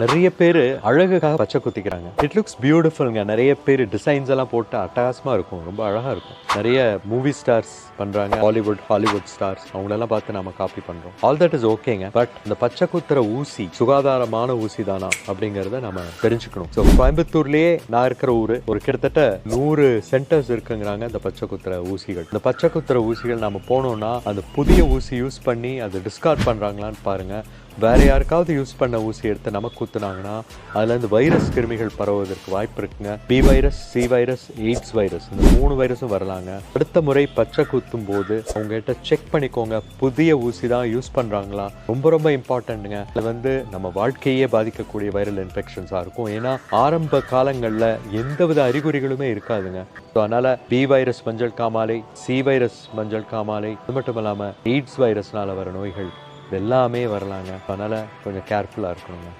நிறைய பேர் அழகுக்காக பச்சை குத்திக்கிறாங்க. இட் லுக்ஸ் பியூட்டிஃபுல்ங்க நிறைய பேர் டிசைன்ஸ் எல்லாம் போட்டு அட்டகாசமாக இருக்கும். ரொம்ப அழகாக இருக்கும். நிறைய மூவி ஸ்டார்ஸ் பண்ணுறாங்க பாலிவுட் ஹாலிவுட் ஸ்டார்ஸ் அவங்களெல்லாம் பார்த்து நம்ம காப்பி பண்ணுறோம் ஆல் தட் இஸ் ஓகேங்க பட் இந்த பச்சை குத்துற ஊசி சுகாதாரமான ஊசி தானா அப்படிங்கிறத நம்ம தெரிஞ்சுக்கணும். ஸோ கோயம்புத்தூர்லேயே நான் இருக்கிற ஊர் ஒரு கிட்டத்தட்ட நூறு சென்டர்ஸ் இருக்குங்கிறாங்க இந்த பச்சை குத்துற ஊசிகள். இந்த பச்சை குத்துற ஊசிகள் நம்ம போனோம்னா அந்த புதிய ஊசி யூஸ் பண்ணி அதை டிஸ்கார்ட் பண்ணுறாங்களான்னு பாருங்கள் வேற யாருக்காவது யூஸ் பண்ண ஊசி எடுத்து நமக்கு குத்துனாங்கன்னா அதுல இருந்து வைரஸ் கிருமிகள் பரவுவதற்கு வாய்ப்பு இருக்குங்க. B virus C virus AIDS virus இந்த மூணு வைரஸும் வரலாங்க. அடுத்த முறை பச்சை குத்தும் போது அவங்ககிட்ட செக் பண்ணிக்கோங்க. புதிய ஊசி தான் யூஸ் பண்ணுறாங்களா ரொம்ப ரொம்ப இம்பார்ட்டண்ட்டுங்க அதில் வந்து நம்ம வாழ்க்கையே பாதிக்கக்கூடிய வைரல் இன்ஃபெக்ஷன்ஸாக இருக்கும். ஏன்னா ஆரம்ப காலங்களில் எந்தவித அறிகுறிகளுமே இருக்காதுங்க. ஸோ அதனால பி வைரஸ் மஞ்சள் காமாலை சி வைரஸ் மஞ்சள் காமாலை அது மட்டும் இல்லாமல் எய்ட்ஸ் வைரஸ்னால வர நோய்கள் இது எல்லாமே வரலாங்க. அதனால கொஞ்சம் கேர்ஃபுல்லாக இருக்கணுங்க.